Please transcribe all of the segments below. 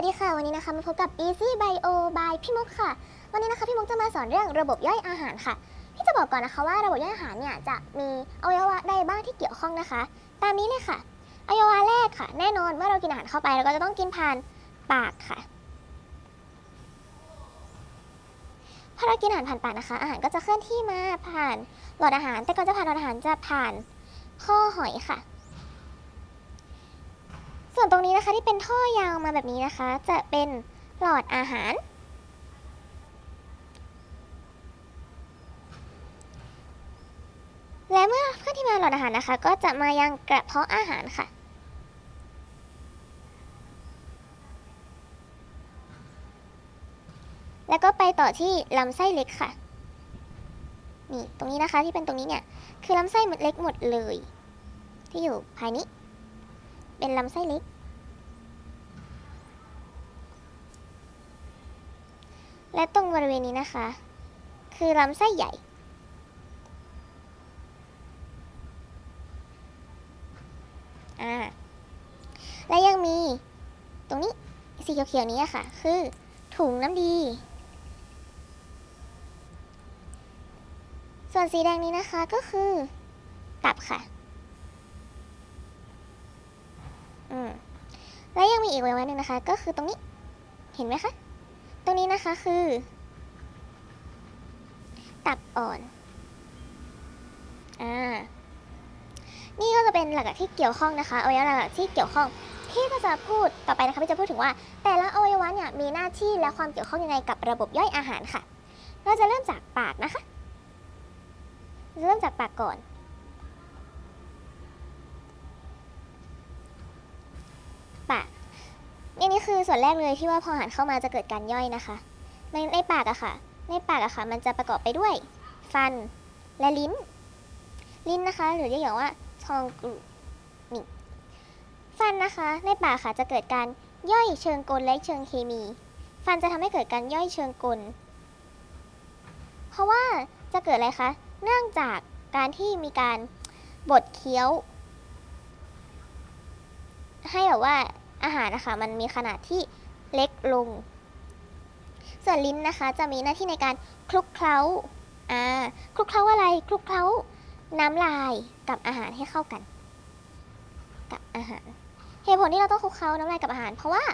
วัสดีค่ะวันนี้นะคะมาพบกับ Easy Bio by พี่มุกค่ะ วันนี้นะคะพี่มุกจะมาสอนเรื่องระบบย่อยอาหารค่ะ พี่จะบอกก่อนนะคะว่าระบบย่อยอาหารเนี่ยจะมีอวัยวะใดบ้างที่เกี่ยวข้องนะคะ ตามนี้เลยค่ะอวัยวะแรกค่ะ แน่นอนเมื่อเรากินอาหารเข้าไปเราก็จะต้องกินผ่านปากค่ะพอเรากินอาหารผ่านปากนะคะ อาหารก็จะเคลื่อนที่มาผ่านหลอดอาหาร แต่ก่อนจะผ่านหลอดอาหารจะผ่านข้อหอยค่ะ ส่วนตรงนี้นะคะที่เป็นท่อยาวมาแบบนี้นะคะ จะเป็นหลอดอาหาร และเมื่อเคลื่อนที่มาหลอดอาหารนะคะ ก็จะมายังกระเพาะอาหารค่ะแล้วก็ไปต่อที่ลำไส้เล็กค่ะ นี่ตรงนี้นะคะที่เป็นตรงนี้เนี่ย คือลำไส้เล็กหมดเลย ที่อยู่ภายนี้ เป็นลำไส้เล็ก และตรงบริเวณนี้นะคะ คือลำไส้ใหญ่ อ่า และยังมีตรงนี้สีเขียวๆนี้ค่ะ คือถุงน้ำดี ส่วนสีแดงนี้นะคะก็คือตับค่ะ อืม และยังมีอีกอวัยวะหนึ่งนะคะ ก็คือตรงนี้ เห็นไหมคะ รงนี้นะคะคือ ตับอ่อน อ่า นี่ก็จะเป็นหลักที่เกี่ยวข้องนะคะอวัยวะหลักที่เกี่ยวข้องที่ก็จะพูดต่อไปนะคะพี่จะพูดถึงว่า แต่ละอวัยวะเนี่ยมีหน้าที่และความเกี่ยวข้องยังไงกับระบบย่อยอาหารค่ะ เราจะเริ่มจากปากนะคะ เริ่มจากปากก่อน ปากอั นนี้คือส่วนแรกเลยที่ว่าพออาหารเข้ามาจะเกิดการย่อยนะคะ ในในปากอะค่ะ ในปากอะค่ะ มันจะประกอบไปด้วย ฟันและลิ้น ลิ้นนะคะ หรือเรียกอย่างว่าทองกรุนี่ฟันนะคะ ในปากค่ะจะเกิดการย่อยเชิงกลและเชิงเคมี ฟันจะทำให้เกิดการย่อยเชิงกล เพราะว่าจะเกิดอะไรคะ เนื่องจากการที่มีการบดเคี้ยว ให้แบบว่า อาหารนะคะ มันมีขนาดที่เล็กลง ส่วนลิ้นนะคะ จะมีหน้าที่ในการคลุกเคล้าอ่าคลุกเคล้าอะไรคลุกเคล้าน้ำลายกับอาหารให้เข้ากัน กับอาหารเหตุผลที่เราต้องคลุกเคล้าน้ำลายกับอาหาร เพราะว่า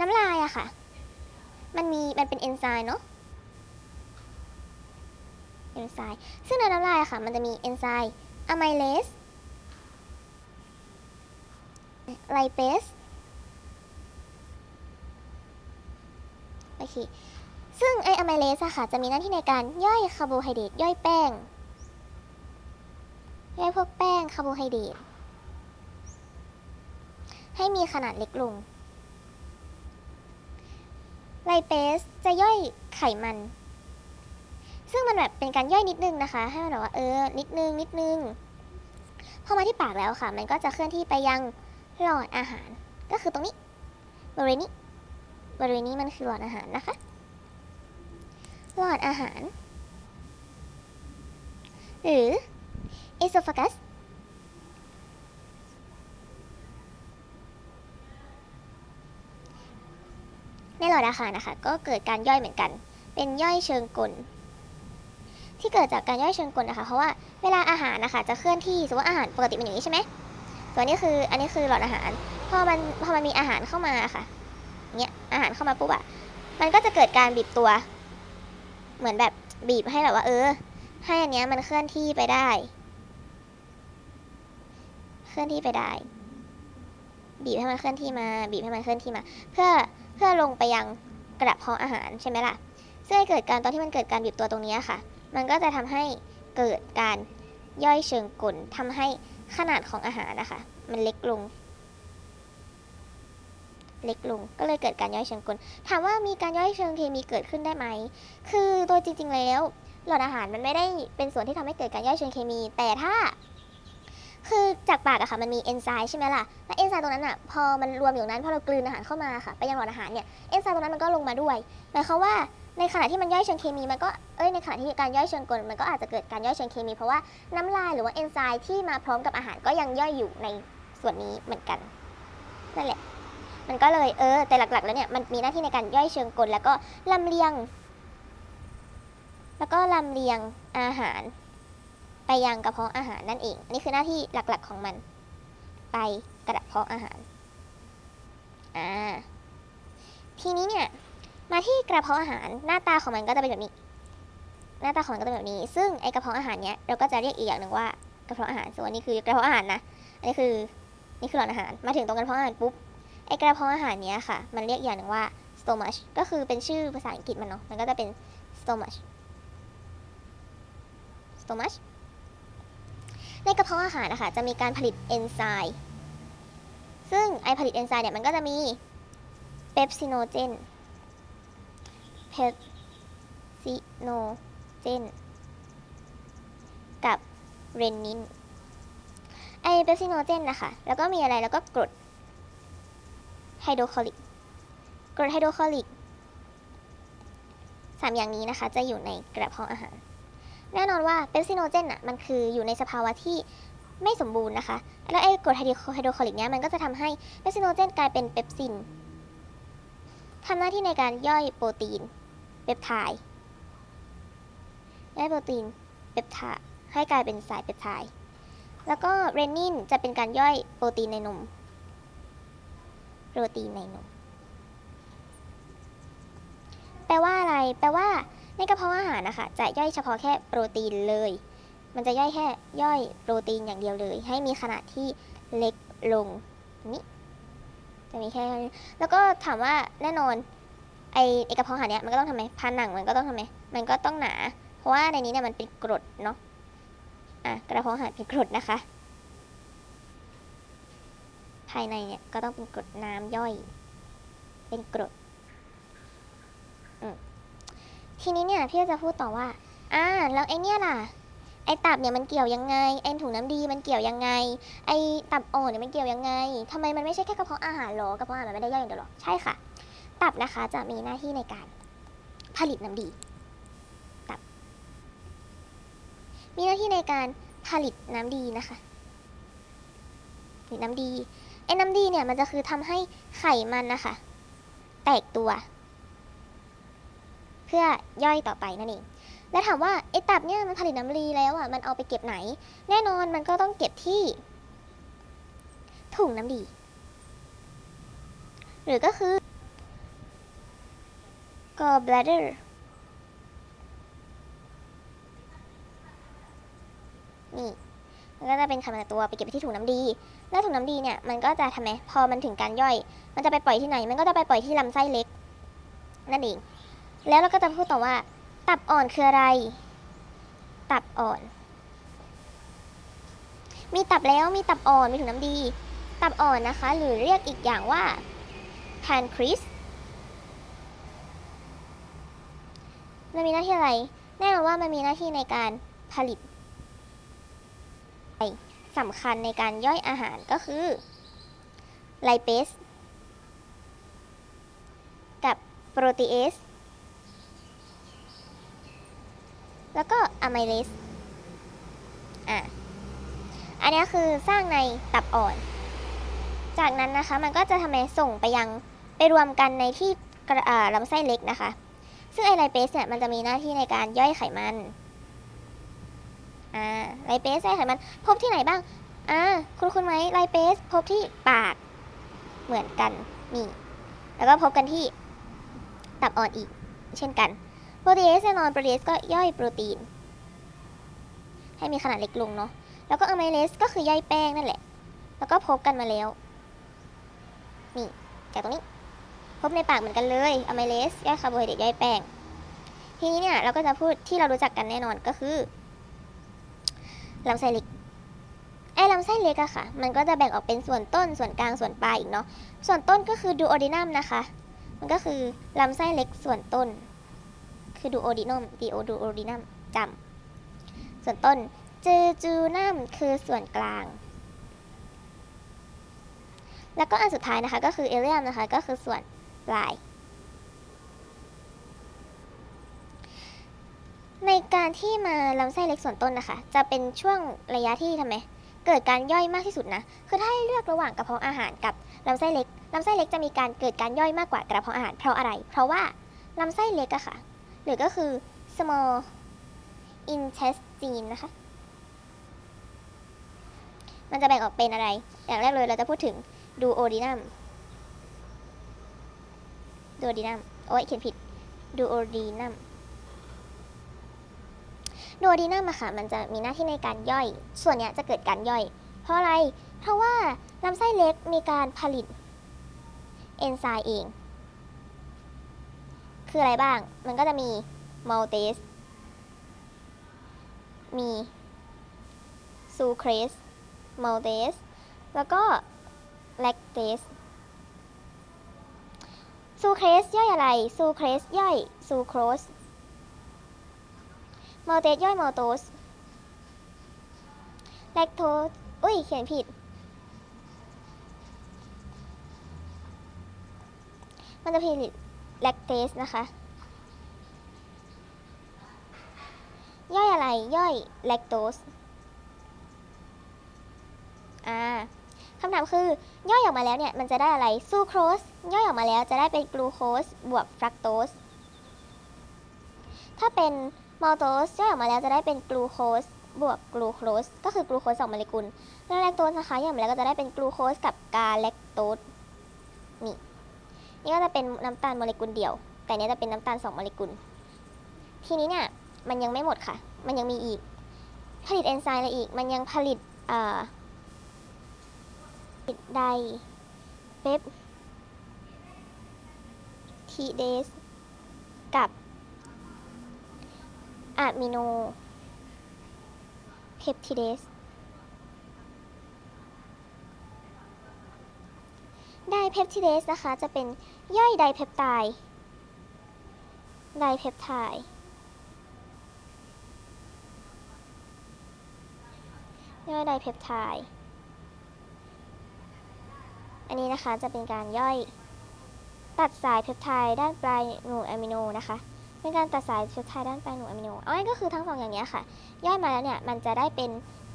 น้ำลายอะค่ะ มันมีมันเป็นเอนไซม์เนาะเอนไซม์ซึ่งในน้ำลายอะค่ะ มันจะมีเอนไซม์อะไมเลสไลเปส โอเค ซึ่งไออะไมเลสอะค่ะ จะมีหน้าที่ในการย่อยคาร์โบไฮเดรตย่อยแป้ง ย่อยพวกแป้งคาร์โบไฮเดรตให้มีขนาดเล็กลง ไลเปสจะย่อยไขมัน ซึ่งมันแบบเป็นการย่อยนิดนึงนะคะ ให้มันแบบว่าเออ นิดนึง นิดนึง พอมาที่ปากแล้วค่ะ มันก็จะเคลื่อนที่ไปยังหลอดอาหาร ก็คือตรงนี้บริเวณนี้ บริเวณนี้มันคือหลอดอาหารนะคะ หลอดอาหาร หรือ esophagus ในหลอดอาหารนะคะ ก็เกิดการย่อยเหมือนกัน เป็นย่อยเชิงกล ที่เกิดจากการย่อยเชิงกลนะคะ เพราะว่าเวลาอาหารนะคะจะเคลื่อนที่สมมติว่าอาหารปกติเป็นอย่างนี้ใช่ไหมส่วนนี้คืออันนี้คือหลอดอาหาร พอมันพอมันมีอาหารเข้ามาค่ะ อาหารเข้ามาปุ๊บอะมันก็จะเกิดการบีบตัว เหมือนแบบบีบให้แบบว่า เออ ให้อันเนี้ยมันเคลื่อนที่ไปได้ เคลื่อนที่ไปได้ บีบให้มันเคลื่อนที่มา บีบให้มันเคลื่อนที่มา เพื่อเพื่อลงไปยังกระเพาะอาหารใช่ไหมล่ะซึ่งเกิดการตอนที่มันเกิดการบีบตัวตรงนี้ค่ะ มันก็จะทำให้เกิดการย่อยเชิงกลทำให้ขนาดของอาหารนะคะ มันเล็กลง เล็กลง ก็เลยเกิดการย่อยเชิงกล ถามว่ามีการย่อยเชิงเคมีเกิดขึ้นได้ไหม คือโดยจริง ๆ แล้ว หลอดอาหารมันไม่ได้เป็นส่วนที่ทำให้เกิดการย่อยเชิงเคมี แต่ถ้า คือจากปากอะค่ะมันมีเอนไซม์ใช่ไหมล่ะ และเอนไซม์ตรงนั้นอะพอมันรวมอยู่นั้นพอเรากลืนอาหารเข้ามาค่ะ ไปยังหลอดอาหารเนี่ย เอนไซม์ตรงนั้นมันก็ลงมาด้วย หมายความว่าในขณะที่มันย่อยเชิงเคมีมันก็ เอ้ย ในขณะที่การย่อยเชิงกลมันก็อาจจะเกิดการย่อยเชิงเคมี เพราะว่าน้ำลายหรือว่าเอนไซม์ที่มาพร้อมกับอาหารก็ยังย่อยอยู่ในส่วนนี้เหมือนกันนั่นแหละ มันก็เลยเออ แต่หลักๆ แล้วเนี่ยมันมีหน้าที่ในการย่อยเชิงกล แล้วก็ลำเลียง แล้วก็ลำเลียงอาหาร ไปยังกระเพาะอาหารนั่นเองอันนี้คือหน้าที่หลักๆของมัน ไปกระเพาะอาหารอ่าทีนี้เนี่ยมาที่กระเพาะอาหารหน้าตาของมันก็จะเป็นแบบนี้ หน้าตาของมันก็จะเป็นแบบนี้ ซึ่งไอกระเพาะอาหารเนี้ยเราก็จะเรียกอีกอย่างหนึ่งว่ากระเพาะอาหารส่วนนนี้คือกระเพาะอาหารนะอันนี้คือนี่คือหลอดอาหาร มาถึงตรงกระเพาะอาหารปุ๊บ ไอกระเพาะอาหารเนี้ยค่ะ มันเรียกอย่างหนึ่งว่า stomach ก็คือเป็นชื่อภาษาอังกฤษมันเนาะ มันก็จะเป็น stomach stomach ในกระเพาะอาหารนะคะจะมีการผลิตเอนไซม์ซึ่งไอผลิตเอนไซม์เนี่ยมันก็จะมีเปปซิโนเจนเปปซิโนเจนกับเรนนินไอเปปซิโนเจนนะคะ แล้วก็มีอะไรแล้วก็กรด ไฮโดรคลอริกกรดไฮโดรคลอริกสามอย่างนี้นะคะจะอยู่ในกระเพาะอาหาร แน่นอนว่าเปปซิโนเจนอะมันคืออยู่ในสภาวะที่ไม่สมบูรณ์นะคะ แล้วไอ้กรดไฮโดรคลอริกเนี้ยมันก็จะทำให้เปปซิโนเจนกลายเป็นเปปซินทำหน้าที่ในการย่อยโปรตีนเปปไทด์ย่อยโปรตีนเปปไทด์ให้กลายเป็นสายเปปไทด์แล้วก็เรนินจะเป็นการย่อยโปรตีนในนม โปรตีนในนม แปลว่าอะไร แปลว่า ในกระเพาะอาหารนะคะ จะย่อยเฉพาะแค่โปรตีนเลย มันจะย่อยแค่ย่อยโปรตีนอย่างเดียวเลย ให้มีขนาดที่เล็กลงนี่จะมีแค่แล้วก็ถามว่าแน่นอนไอไอกระเพาะอาหารเนี้ยมันก็ต้องทำไมผนังมันก็ต้องทำไมมันก็ต้องหนา เพราะว่าในนี้เนี่ยมันเป็นกรดเนาะอะกระเพาะอาหารเป็นกรดนะคะ ภายในเนี่ยก็ต้องเป็นกรดน้ำย่อย เป็นกรดทีนี้เนี่ยพี่ก็จะพูดต่อว่าอ่าแล้วไอเนี่ยล่ะ ไอตับเนี่ยมันเกี่ยวยังไงไอถุงน้ำดีมันเกี่ยวยังไง ไอตับอ่อนเนี่ยมันเกี่ยวยังไงทำไมมันไม่ใช่แค่กระเพาะอาหารหรอกระเพาะอาหารมันไม่ได้ย่อยอย่างเดียวหรอใช่ค่ะ ตับนะคะจะมีหน้าที่ในการผลิตน้ำดี ตับ มีหน้าที่ในการผลิตน้ำดีนะคะผลิตน้ำดี ไอ้น้ำดีเนี่ยมันจะคือทำให้ไขมันนะคะ แตกตัว เพื่อย่อยต่อไปนั่นเองแล้วถามว่าไอ้ตับเนี่ยมันผลิตน้ำดีแล้วอะมันเอาไปเก็บไหน แน่นอนมันก็ต้องเก็บที่ถุงน้ำดี หรือก็คือ gallbladder นี่ มันก็จะเป็นขนาดตัวไปเก็บไปที่ถุงน้ำดี แล้วถุงน้ำดีเนี่ยมันก็จะทำไมพอมันถึงการย่อย มันจะไปปล่อยที่ไหน มันก็จะไปปล่อยที่ลำไส้เล็ก นั่นเอง แล้วเราก็จะพูดต่อว่า ตับอ่อนคืออะไร ตับอ่อน มีตับแล้วมีตับอ่อนมีถุงน้ำดี ตับอ่อนนะคะ หรือเรียกอีกอย่างว่า pancreas มันมีหน้าที่อะไร แน่นอนว่ามันมีหน้าที่ในการผลิต สำคัญในการย่อยอาหารก็คือไลเปสกับโปรตีเอสแล้วก็อะไมเลสอะ อันนี้คือสร้างในตับอ่อน จากนั้นนะคะมันก็จะทำไมส่งไปยังไปรวมกันในที่ลำไส้เล็กนะคะ ซึ่งไอไลเปสเนี่ยมันจะมีหน้าที่ในการย่อยไขมัน อ่าไลเปสย่อยไขมัน พบที่ไหนบ้างอ่าคุณคุณไหมไลเปส พบที่ปาก เหมือนกันนี่ แล้วก็พบกันที่ตับอ่อนอีก เช่นกัน โปรตีเอสแน่นอนโปรตีเอสก็ย่อยโปรตีน ให้มีขนาดเล็กลงเนาะแล้วก็อะไมเลสก็คือย่อยแป้งนั่นแหละ แล้วก็พบกันมาแล้ว นี่ จากตรงนี้ พบในปากเหมือนกันเลยอะไมเลสย่อยคาร์โบไฮเดรตย่อยแป้งทีนี้เนี่ยเราก็จะพูดที่เรารู้จักกันแน่นอนก็คือ ลำไส้เล็กไอ้ลำไส้เล็กอะค่ะ มันก็จะแบ่งออกเป็นส่วนต้นส่วนกลางส่วนปลายอีกเนาะส่วนต้นก็คือดูโอดินัมนะคะ มันก็คือลำไส้เล็กส่วนต้น คือดูโอดินัมดีโอดูโอดินัมจำส่วนต้นเจจูนัมคือส่วนกลาง แล้วก็อันสุดท้ายนะคะก็คือเอเลียมนะคะก็คือส่วนปลาย ในการที่มาลำไส้เล็กส่วนต้นนะคะ จะเป็นช่วงระยะที่ทำไมเกิดการย่อยมากที่สุดนะ คือถ้าให้เลือกระหว่างกระเพาะอาหารกับลำไส้เล็กลำไส้เล็กจะมีการเกิดการย่อยมากกว่ากระเพาะอาหารเพราะอะไร เพราะว่าลำไส้เล็กอะค่ะ หรือก็คือ small intestine นะคะ มันจะแบ่งออกเป็นอะไร อย่างแรกเลยเราจะพูดถึง duodenum duodenum โอ้ยเขียนผิด duodenum duodenum อะค่ะมันจะมีหน้าที่ในการย่อย ส่วนเนี้ยจะเกิดการย่อย เพราะอะไร เพราะว่าลำไส้เล็กมีการผลิตเอนไซม์เอง คืออะไรบ้าง มันก็จะมี maltase มี sucrase maltase แล้วก็ lactase sucrase ย่อยอะไร sucrase ย่อยซูโครส sucrose maltase ย่อย maltose lactose อุ้ย เขียนผิด มันจะผลิต lactase นะคะ ย่อยอะไร ย่อย lactose อ่าคำถามคือย่อยออกมาแล้วเนี่ย มันจะได้อะไรซูโครส ย่อยออกมาแล้วจะได้เป็นกลูโคสบวกฟรักโตส ถ้าเป็น มอลโตสย่อยออกมาแล้วจะได้เป็นกลูโคสบวกกลูโคสก็คือกลูโคสสองโมเลกุลแล้วแลคโตสนะคะย่อยออกมาแล้วก็จะได้เป็นกลูโคสกับกาแลคโตสนี่นี่ก็จะเป็นน้ำตาลโมเลกุลเดียว แต่เนี้ยจะเป็นน้ำตาลสองโมเลกุล ทีนี้เนี่ยมันยังไม่หมดค่ะ มันยังมีอีก ผลิตเอนไซม์อะไรอีก มันยังผลิตอ่าผลิตไดเปปทีเดสกับ อะมิโนเพปทิเดส ไดเพปทิเดสนะคะ จะเป็นย่อยไดเพปไทด์ไดเพปไทด์ย่อยไดเพปไทด์อันนี้นะคะจะเป็นการย่อยตัดสายเพปไทด์ด้านปลายหมู่อะมิโนนะคะ เป็นการตัดสายเพปไทด์ด้านปลายหมู่อะมิโนเอาง่ายก็คือทั้งสองอย่างนี้ค่ะ ย่อยมาแล้วเนี่ย มันจะได้เป็น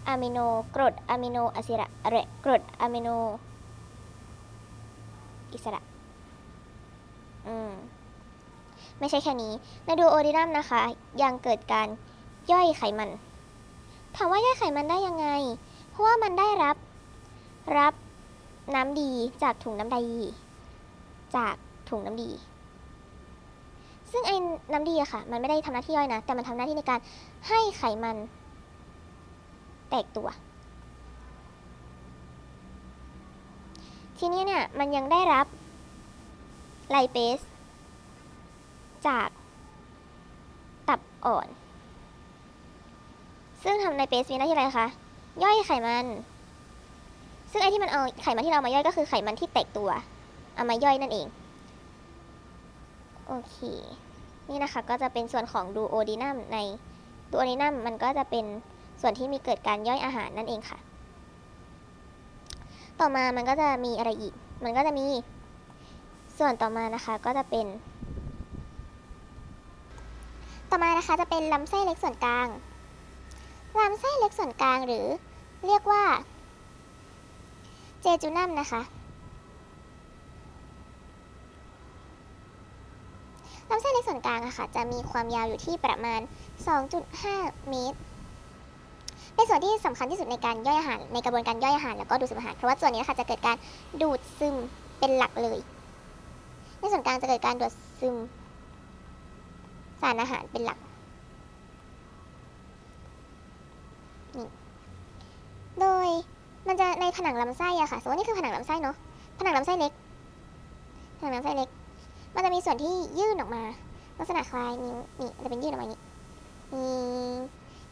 อะมิโนกรดอะมิโนอะซิระเรกรดอะมิโนอิสระ อืม ไม่ใช่แค่นี้ ในดูโอดินัมนะคะ ยังเกิดการย่อยไขมัน ถามว่าย่อยไขมันได้ยังไง เพราะว่ามันได้รับรับน้ำดีจากถุงน้ำดี จากถุงน้ำดี ซึ่งไอ้น้ำดีอะค่ะ มันไม่ได้ทำหน้าที่ย่อยนะ แต่มันทำหน้าที่ในการให้ไขมัน แตกตัว ทีนี้เนี่ย มันยังได้รับไลเปส จากตับอ่อน ซึ่งทำไลเปสมีหน้าที่อะไรคะ ย่อยไขมัน ซึ่งไอ้ที่มันเอาไขมันที่เรามาย่อยก็คือไขมันที่แตกตัว เอามาย่อยนั่นเอง โอเค นี่นะคะก็จะเป็นส่วนของดูโอดีนัมในดูโอดีนัมมันก็จะเป็นส่วนที่มีเกิดการย่อยอาหารนั่นเองค่ะ ต่อมามันก็จะมีอะไรอีก มันก็จะมี ส่วนต่อมานะคะก็จะเป็น ต่อมานะคะจะเป็นลำไส้เล็กส่วนกลางลำไส้เล็กส่วนกลางหรือเรียกว่าเจจูนัมนะคะ ลำไส้เล็กส่วนกลางอะค่ะจะมีความยาวอยู่ที่ประมาณ 2.5 เมตร เป็นส่วนที่สำคัญที่สุดในการย่อยอาหาร ในกระบวนการย่อยอาหารแล้วก็ดูดซึมอาหาร เพราะว่าส่วนนี้นะคะจะเกิดการดูดซึมเป็นหลักเลย ในส่วนกลางจะเกิดการดูดซึม สารอาหารเป็นหลักนี่โดยมันจะในผนังลำไส้อะค่ะสมมตินี่คือผนังลำไส้เนาะ ผนังลำไส้เล็ก ผนังลำไส้เล็ก มันจะมีส่วนที่ยื่นออกมา ลักษณะคล้ายนิ้วนี่จะเป็นยื่นออกมานี้นี่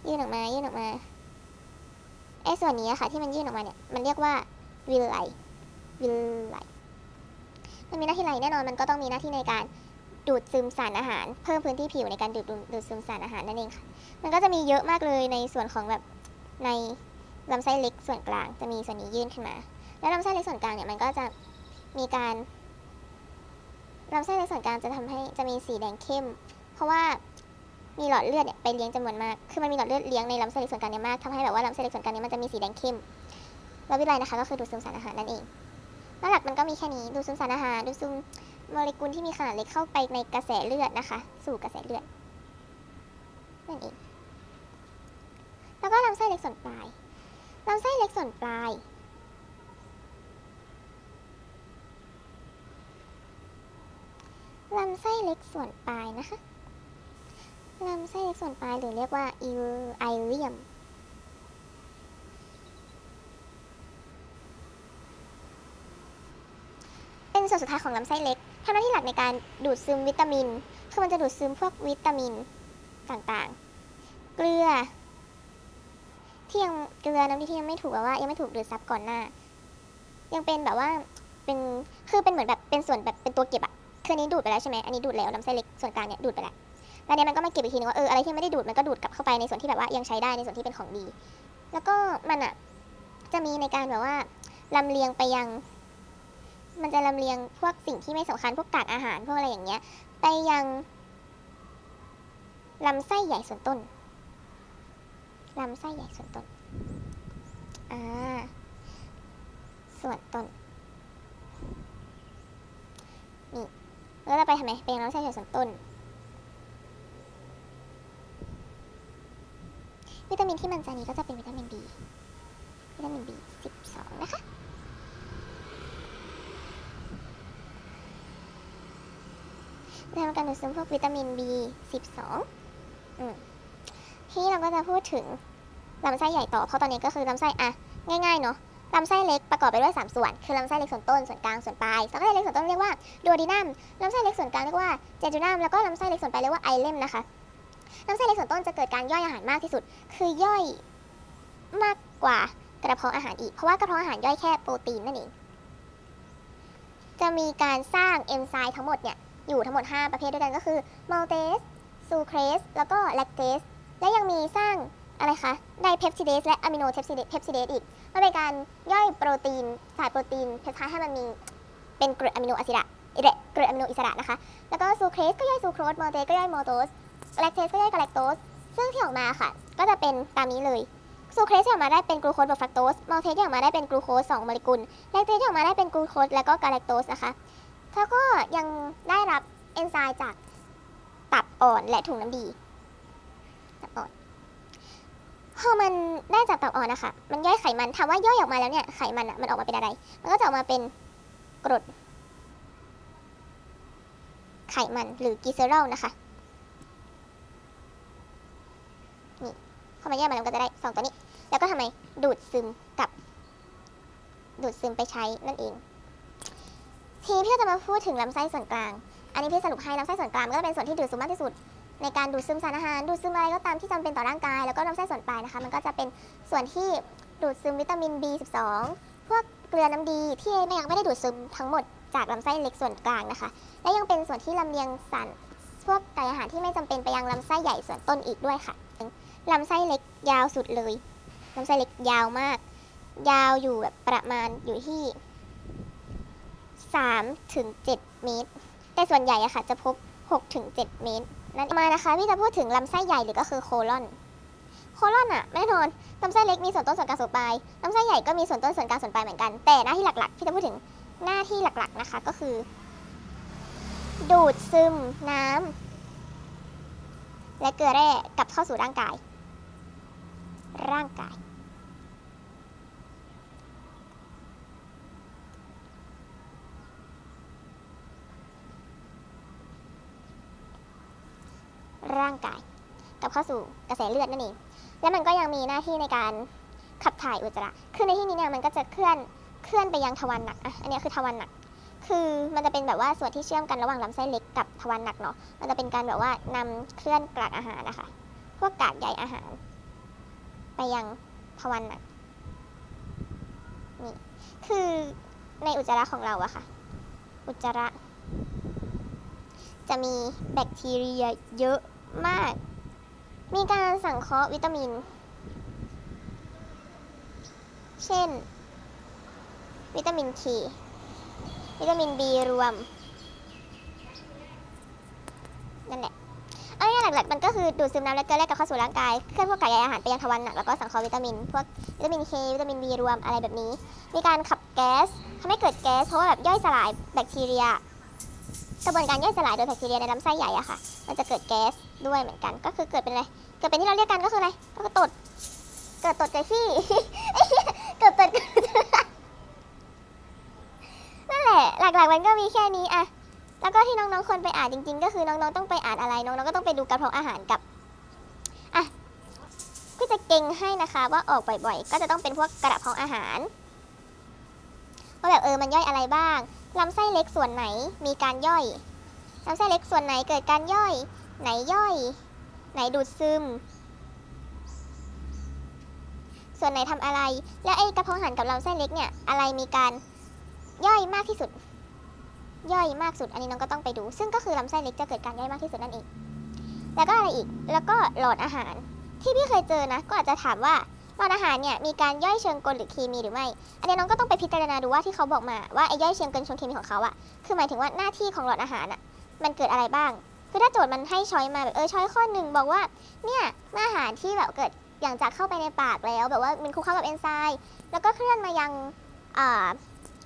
ยื่นออกมายื่นออกมาไอ้ส่วนนี้อะค่ะที่มันยื่นออกมาเนี่ยมันเรียกว่าวิลไลวิลไลมันมีหน้าที่ไรแน่นอนมันก็ต้องมีหน้าที่ในการดูดซึมสารอาหาร เพิ่มพื้นที่ผิวในการดูดดูดซึมสารอาหารนั่นเองค่ะมันก็จะมีเยอะมากเลยในส่วนของแบบในลำไส้เล็กส่วนกลางจะมีส่วนนี้ยื่นขึ้นมา แล้วลำไส้เล็กส่วนกลางเนี่ยมันก็จะมีการ ลำไส้เล็กส่วนกลางจะทำให้จะมีสีแดงเข้ม เพราะว่ามีหลอดเลือดเนี่ยไปเลี้ยงจำนวนมาก คือมันมีหลอดเลือดเลี้ยงในลำไส้เล็กส่วนกลางเนี่ยมากทำให้แบบว่าลำไส้เล็กส่วนกลางเนี่ยมันจะมีสีแดงเข้มแล้ววิไลนะคะก็คือดูดซึมสารอาหารนั่นเองลหลักมันก็มีแค่นี้ ดูดซึมสารอาหาร ดูดซึมโมเลกุลที่มีขนาดเล็กเข้าไปในกระแสเลือดนะคะ สู่กระแสเลือดนั่นเอง แล้วก็ลำไส้เล็กส่วนปลายลำไส้เล็กส่วนปลาย ลำไส้เล็กส่วนปลายนะคะลำไส้เล็กส่วนปลายหรือเรียกว่าอิลไอเลียมเป็นส่วนสุดท้ายของลำไส้เล็กทำหน้าที่หลักในการดูดซึมวิตามิน คือมันจะดูดซึมพวกวิตามินต่างๆ เกลือ ที่ยังเกลือน้ำที่ยังไม่ถูกแบบว่า ยังไม่ถูกดูดซับก่อนหน้า ยังเป็นแบบว่าเป็นคือเป็นเหมือนแบบเป็นส่วนแบบเป็นตัวเก็บอะ คืออันนี้ดูดไปแล้วใช่ไหมอันนี้ดูดแล้วลำไส้เล็กส่วนกลางเนี่ยดูดไปแล้วแล้วเนี่ยมันก็มาเก็บอีกทีนึงว่าเอออะไรที่ไม่ได้ดูดมันก็ดูดกลับเข้าไปในส่วนที่แบบว่ายังใช้ได้ในส่วนที่เป็นของดี แล้วก็มันอะจะมีในการแบบว่าลำเลียงไปยัง มันจะลำเลียงพวกสิ่งที่ไม่สำคัญพวกกากอาหารพวกอะไรอย่างเงี้ย ไปยังลำไส้ใหญ่ส่วนต้นลำไส้ใหญ่ส่วนต้นอ่าส่วนต้น แล้วเราไปทำไมไปยังลำไส้ใหญ่ส่วนต้นวิตามินที่มันจะนี้ก็จะเป็นวิตามิน B วิตามิน B 12 นะคะทำการดูดซึมพวกวิตามิน B 12 อืมทีนี้เราก็จะพูดถึงลำไส้ใหญ่ต่อ เพราะตอนนี้ก็คือลำไส้อะง่ายๆเนาะ ลำไส้เล็กประกอบไปด้วย 3 ส่วน คือลำไส้เล็กส่วนต้น ส่วนกลาง ส่วนปลายลำไส้เล็กส่วนต้นเรียกว่าดูดีนัมลำไส้เล็กส่วนกลางเรียกว่าเจจูนัมแล้วก็ลำไส้เล็กส่วนปลายเรียกว่าไอเลมนะคะลำไส้เล็กส่วนต้นจะเกิดการย่อยอาหารมากที่สุด คือย่อยมากกว่ากระเพาะอาหารอีก เพราะว่ากระเพาะอาหารย่อยแค่โปรตีนนั่นเอง จะมีการสร้างเอนไซม์ทั้งหมดเนี่ยอยู่ทั้งหมด 5 ประเภทด้วยกันก็คือมัลเตสซูเครสแล้วก็แลคเตสและยังมีสร้างอะไรคะไดเพปซิเดสและอะมิโนเพปซิเดสเพปซิเดสอีก มันเป็นการย่อยโปรตีนสายโปรตีนเพปไทด์ให้มันมีเป็นกรดอะมิโนอะซิดะอิเกรดอะมิโนอิสระนะคะ แล้วก็ซูเครสก็ย่อยซูโครสมัลเตสก็ย่อยมัลโตสแลคเตสก็ย่อยกาแลคโตส ซึ่งที่ออกมาค่ะ ก็จะเป็นตามนี้เลยซูเครสที่ออกมาได้เป็นกลูโคสบวกฟรักโตสมัลเทสที่ออกมาได้เป็นกลูโคส2โมเลกุล แลคเตสที่ออกมาได้เป็นกลูโคสและก็กาแลคโตสนะคะแล้วก็ยังได้รับเอนไซม์จากตับอ่อนและถุงน้ำดีตับอ่อน พอมันได้จากตับอ่อนนะคะมันย่อยไขมันถามว่าย่อยออกมาแล้วเนี่ยไขมันอะมันออกมาเป็นอะไร มันก็จะออกมาเป็นกรด ไขมันหรือกีเซอรอลนะคะนี่พอมันแยมาแล้วก็จะได้สองตัวนี้ แล้วก็ทำไมดูดซึมกับ ดูดซึมไปใช้นั่นเอง ทีนี้พี่จะมาพูดถึงลำไส้ส่วนกลาง อันนี้พี่สรุปให้ลำไส้ส่วนกลางก็จะเป็นส่วนที่ดูดซึมมากที่สุด ในการดูดซึมสารอาหาร ดูดซึมอะไรก็ตามที่จำเป็นต่อร่างกาย แล้วก็ลำไส้ส่วนปลายนะคะ มันก็จะเป็นส่วนที่ดูดซึมวิตามิน B12 พวกเกลือน้ำดีที่ไม่ยังไม่ได้ดูดซึมทั้งหมดจากลำไส้เล็กส่วนกลางนะคะ และยังเป็นส่วนที่ลำเลียงสารพวกไก่อาหารที่ไม่จำเป็นไปยังลำไส้ใหญ่ส่วนต้นอีกด้วยค่ะลำไส้เล็กยาวสุดเลยลำไส้เล็กยาวมาก ยาวอยู่แบบประมาณอยู่ที่3ถึง7เมตร แต่ส่วนใหญ่อะค่ะจะพบ6ถึง7เมตร นั่นมานะคะพี่จะพูดถึงลำไส้ใหญ่หรือก็คือโคลอน โคลอนอะแน่นอนลำไส้เล็กมีส่วนต้นส่วนกลางส่วนปลายลำไส้ใหญ่ก็มีส่วนต้นส่วนกลางส่วนปลายเหมือนกัน แต่หน้าที่หลักๆพี่จะพูดถึงหน้าที่หลักๆนะคะก็คือ ดูดซึมน้ำและเกลือแร่กลับเข้าสู่ร่างกาย ร่างกาย ร่างกายกลับเข้าสู่กระแสเลือดนั่นเองและมันก็ยังมีหน้าที่ในการขับถ่ายอุจจาระคือในที่นี้เนี่ยมันก็จะเคลื่อนเคลื่อนไปยังทวารหนักอะอันนี้คือทวารหนัก คือมันจะเป็นแบบว่าส่วนที่เชื่อมกันระหว่างลำไส้เล็กกับทวารหนักเนาะมันจะเป็นการแบบว่านำเคลื่อนกากอาหารนะคะพวกกากใยอาหาร ไปยังทวารหนักนี่คือในอุจจาระของเราอะค่ะ อุจจาระ จะมีแบคทีเรียเยอะ มาก มีการสังเคราะห์วิตามิน เช่น วิตามิน K วิตามิน B รวม นั่นแหละเอาง่ายหลักๆมันก็คือดูดซึมน้ำและเกลือแร่กลับเข้าสู่ร่างกาย เคลื่อนพวกกากใยอาหารไปยังทวารหนักแล้วก็สังเคราะห์วิตามิน พวกวิตามิน K วิตามิน B รวมอะไรแบบนี้ มีการขับแก๊สทำให้เกิดแก๊สเพราะว่าแบบย่อยสลายแบคทีเรีย กระบวนการย่อยสลายโดยแบคทีเรียในลำไส้ใหญ่อะค่ะ มันจะเกิดแก๊สด้วยเหมือนกัน ก็คือเกิดเป็นอะไร เกิดเป็นที่เราเรียกกันก็คืออะไร ก็คือตด เกิดตดเกิดขี้ เกิดตดเกิดนั่นแหละ หลักๆมันก็มีแค่นี้อะแล้วก็ที่น้องๆควรไปอ่านจริง ๆ ก็คือน้องๆต้องไปอ่านอะไร น้องๆก็ต้องไปดูกระเพาะอาหารกับอะก็จะเก่งให้นะคะว่าออกบ่อยๆ ก็จะต้องเป็นพวกกระเพาะอาหาร ว่าแบบเออมันย่อยอะไรบ้างลำไส้เล็กส่วนไหนมีการย่อยลำไส้เล็กส่วนไหนเกิดการย่อย ไหนย่อย ไหนดูดซึม ส่วนไหนทำอะไร และไอ้กระเพาะอาหารกับลำไส้เล็กเนี่ยอะไรมีการย่อยมากที่สุด ย่อยมากสุด อันนี้น้องก็ต้องไปดู ซึ่งก็คือลำไส้เล็กจะเกิดการย่อยมากที่สุดนั่นเอง แล้วก็อะไรอีก แล้วก็หลอดอาหาร ที่พี่เคยเจอนะ ก็อาจจะถามว่า หลอดอาหารเนี่ยมีการย่อยเชิงกลหรือเคมีหรือไม่ อันนี้น้องก็ต้องไปพิจารณาดูว่าที่เขาบอกมาว่าไอ้ย่อยเชิงกลเชิงเคมีของเขาอะคือหมายถึงว่าหน้าที่ของหลอดอาหารอะมันเกิดอะไรบ้าง คือถ้าโจทย์มันให้ช้อยมาแบบเออช้อยข้อหนึ่งบอกว่าเนี่ยเมื่ออาหารที่แบบเกิดอย่างจากเข้าไปในปากแล้ว แบบว่ามันคลุกเข้ากับเอนไซม์แล้วก็เคลื่อนมายัง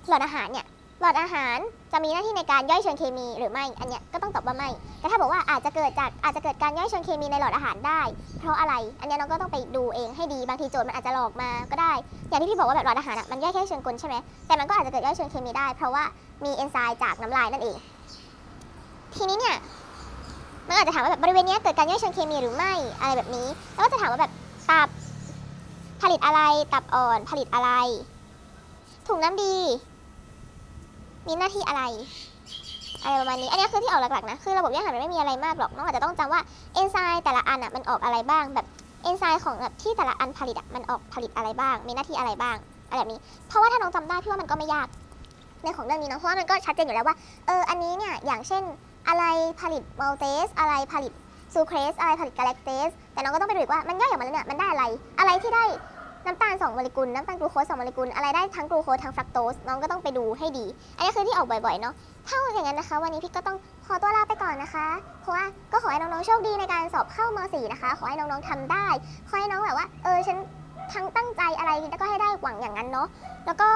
หลอดอาหารเนี่ย หลอดอาหารจะมีหน้าที่ในการย่อยเชิงเคมีหรือไม่ อันเนี้ยก็ต้องตอบว่าไม่ แต่ถ้าบอกว่าอาจจะเกิดจากอาจจะเกิดการย่อยเชิงเคมีในหลอดอาหารได้ เพราะอะไร อันเนี้ยน้องก็ต้องไปดูเองให้ดี บางทีโจทย์มันอาจจะหลอกมาก็ได้ อย่างที่พี่บอกว่าแบบหลอดอาหารอะมันย่อยแค่เชิงกลใช่ไหมแต่มันก็อาจจะเกิดย่อยเชิงเคมีได้ เพราะว่ามีเอนไซม์จากน้ำลายนั่นเอง ทีนี้เนี่ยมันอาจจะถามว่าแบบบริเวณเนี้ยเกิดการย่อยเชิงเคมีหรือไม่อะไรแบบนี้ แล้วก็จะถามว่าแบบตับผลิตอะไร ตับอ่อน ผลิตอะไร ถุงน้ำดี มีหน้าที่อะไรอะไรประมาณนี้ อันนี้คือที่ออกหลักๆนะ คือระบบย่อยอาหารมันไม่มีอะไรมากหรอก น้องอาจจะต้องจำว่าเอนไซม์แต่ละอันอะมันออกอะไรบ้าง แบบเอนไซม์ของแบบที่แต่ละอันผลิตอะมันออกผลิตอะไรบ้าง มีหน้าที่อะไรบ้างอะไรแบบนี้ เพราะว่าถ้าน้องจำได้พี่ว่ามันก็ไม่ยากในของเรื่องนี้เนาะ เพราะว่ามันก็ชัดเจนอยู่แล้วว่า เออ อันนี้เนี่ย อย่างเช่น อะไรผลิตมัลเตส อะไรผลิตซูเครส อะไรผลิตกาแลคเตส แต่น้องก็ต้องไปดูอีกว่ามันย่อยออกมาแล้วเนี่ย มันได้อะไร อะไรที่ได้ น้ำตาล2โมเลกุลน้ำตาลกลูโคส2โมเลกุลอะไรได้ทั้งกลูโคสทั้งฟรักโตสน้องก็ต้องไปดูให้ดี อันนี้คือที่ออกบ่อยๆเนาะถ้าอย่างนั้นนะคะ วันนี้พี่ก็ต้องขอตัวลาไปก่อนนะคะ เพราะว่าก็ขอให้น้องๆโชคดีในการสอบเข้าม .4 นะคะ ขอให้น้องๆทำได้ ขอให้น้องแบบว่า เออฉันทั้งตั้งใจอะไรแล้วก็ให้ได้หวังอย่างนั้นเนาะแล้วก็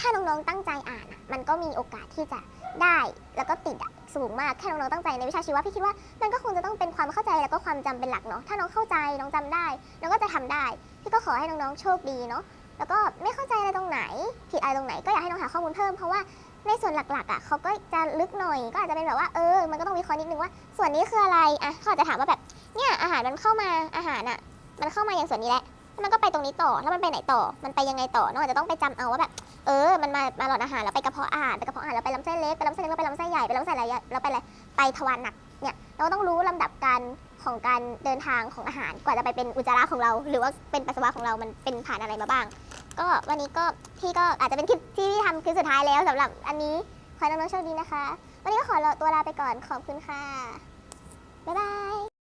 ถ้าน้องๆตั้งใจอ่านอะมันก็มีโอกาสที่จะได้แล้วก็ติดอะสูงมากแค่น้องๆตั้งใจในวิชาชีวะพี่คิดว่ามันก็คงจะต้องเป็นความเข้าใจแล้วก็ความจำเป็นหลักเนาะถ้าน้องเข้าใจน้องจำได้ น้องก็จะทำได้ พี่ก็ขอให้น้องๆโชคดีเนาะแล้วก็ไม่เข้าใจอะไรตรงไหน ผิดอะไรตรงไหนก็อยากให้น้องหาข้อมูลเพิ่มเพราะว่าในส่วนหลักๆอะเขาก็จะลึกหน่อยก็อาจจะเป็นแบบว่าเออมันก็ต้องวิเคราะห์นิดนึงว่า ส่วนนี้คืออะไรอะเขาอาจจะถามว่าแบบเนี่ยอาหารมันเข้ามาอาหารอะ มันเข้ามาอย่างส่วนนี้แหละแล้วมันก็ไปตรงนี้ต่อแล้วมันไปไหนต่อ มันไปยังไงต่อน้องอาจจะต้องไปจำเอาว่าแบบเออ มันมามาหลอดอาหารแล้วไปกระเพาะอาหารไปกระเพาะอาหารแล้วไปลำไส้เล็กไปลำไส้เล็กแล้วไปลำไส้ใหญ่ไปลำไส้ใหญ่แล้วไปอะไรไปทวารหนัก เราต้องรู้ลำดับการของการเดินทางของอาหารกว่าจะไปเป็นอุจจาระของเรา หรือว่าเป็นปัสสาวะของเรามันเป็นผ่านอะไรมาบ้าง ก็วันนี้ก็พี่ก็อาจจะเป็นคลิปที่พี่ทำคลิปสุดท้ายแล้วสำหรับอันนี้ขอให้น้องๆโชคดีนะคะ วันนี้ก็ขอตัวลาไปก่อนขอบคุณค่ะบ๊ายบาย